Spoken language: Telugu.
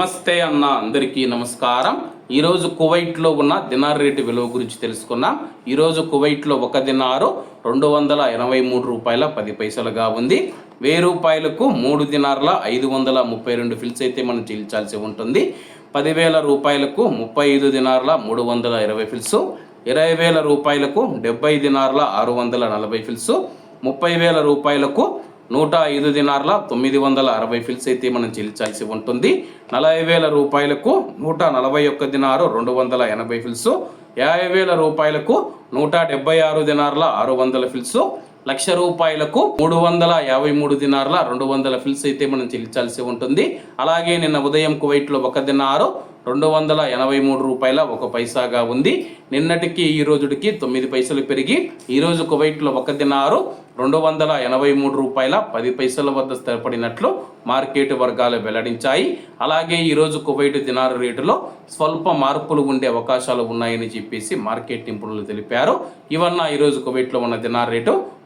నమస్తే అన్న అందరికీ నమస్కారం. ఈరోజు కువైట్లో ఉన్న దినార్ రేటు విలువ గురించి తెలుసుకున్నాం. ఈరోజు కువైట్లో ఒక దినారు రెండు వందల ఎనభై మూడు రూపాయల పది పైసలుగా ఉంది. వెయ్యి రూపాయలకు మూడు దినార్ల ఐదు వందల ముప్పై రెండు ఫిల్స్ అయితే మనం చెల్లించాల్సి ఉంటుంది. పదివేల రూపాయలకు ముప్పై ఐదు దినార్ల మూడు వందల ఇరవై ఫిల్స్ ఇరవై వేల రూపాయలకు డెబ్బై దినార్ల ఆరు వందల నలభై ఫిల్స్ ముప్పై వేల రూపాయలకు నూట ఐదు దినార్ల తొమ్మిది వందల అరవై ఫిల్స్ అయితే మనం చెల్లించాల్సి ఉంటుంది. నలభై వేల రూపాయలకు నూట నలభై ఒక్క దినారు రెండు వందల ఎనభై ఫిల్స్. యాభై వేల రూపాయలకు నూట డెబ్బై ఆరు దినార్ల ఆరు వందల ఫిల్స్. లక్ష రూపాయలకు మూడు వందల యాభై మూడు దినార్ల రెండు వందల ఫిల్స్ అయితే మనం చెల్లించాల్సి ఉంటుంది. అలాగే నిన్న ఉదయం కువైట్లో ఒక దినారు రెండు వందల ఎనభై మూడు రూపాయల ఒక పైసాగా ఉంది. నిన్నటికి ఈ రోజుకి తొమ్మిది పైసలు పెరిగి ఈరోజు కువైట్లో ఒక దినారు రెండు వందల ఎనభై మూడు రూపాయల పది పైసల వద్ద స్థిరపడినట్లు మార్కెట్ వర్గాలు వెల్లడించాయి. అలాగే ఈరోజు కువైట్ దినారు రేటులో స్వల్ప మార్పులు ఉండే అవకాశాలు ఉన్నాయని చెప్పేసి మార్కెట్ నిపుణులు తెలిపారు. ఇవన్న ఈరోజు కువైట్లో ఉన్న దినారు రేటు